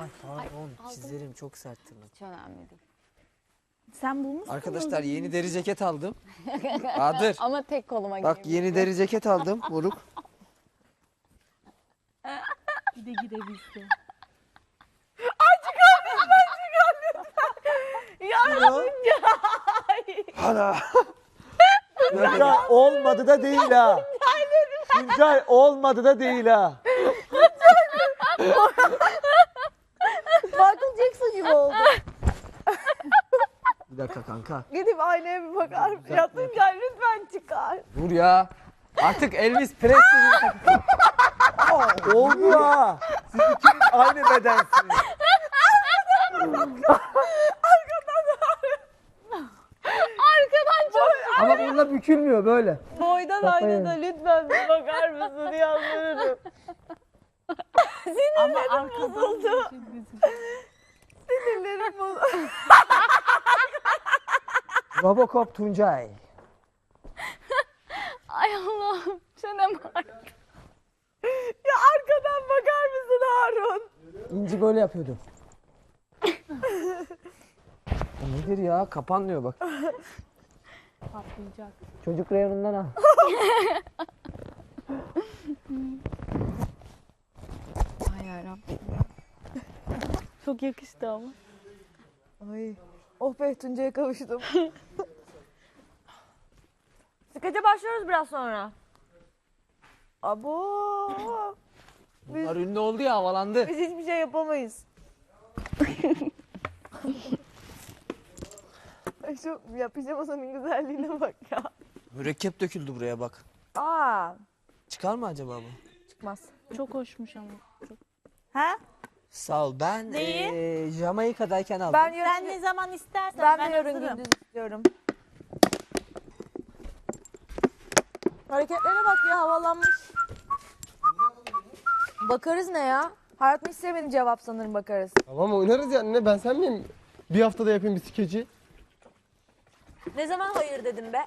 Ay pardon çizlerim çok sertti. lan. Hiç önemli değil. Sen bulmuşsun. Arkadaşlar yeni deri ceket aldım. Bahadır. Ama tek koluma Bak yeni deri ceket aldım moruk. Bir de gidebilsin. Hala. Tuncay olmadı da değil ha. Tuncay olmadı da değil ha. Jackson gibi oldu. Bir dakika kanka. Gidip aynaya bir bakar mısın? Ya Tuncay lütfen çıkar. Dur ya. Artık Elvis Presley Oldu ha. Siz ikiniz aynı bedensiniz. Arkadan çok Ama bununla bükülmüyor böyle. Boydan aynada lütfen bir bakar mısın? Yalvarırım. Ama arkadan bozuldu. Bozuldu. Robocop Tuncay. Ay Allah'ım. Şenem Ya arkadan bakar mısın Harun? İnci böyle yapıyordu. O nedir ya? Kapanmıyor bak. patlayacak. Çocuk reyonundan al. Ay yarabbim. Çok yakıştı ama. Ay. Oh be Tuncay'a kavuştum. Sıkıca başlıyoruz biraz sonra. Abo. Bunlar ünlü oldu ya havalandı. Biz hiçbir şey yapamayız. Ay Şu ya pijamasının güzelliğine bak ya. Mürekkep döküldü buraya bak. Aa, Çıkar mı acaba bu? çıkmaz. Çok hoşmuş ama. Ha? Sağ ol. Ben Neyi? eee Jamaika'dayken aldım. Ben Sen ne zaman istersen ben, ben, de yarın hazırım. gündüz istiyorum. Hareketlere bak ya havalanmış. Bakarız ne ya? Hayat mı istemedi cevap sanırım bakarız. Tamam oynarız ya ne ben sen miyim? Bir haftada yapayım bir skeci. Ne zaman hayır dedim be?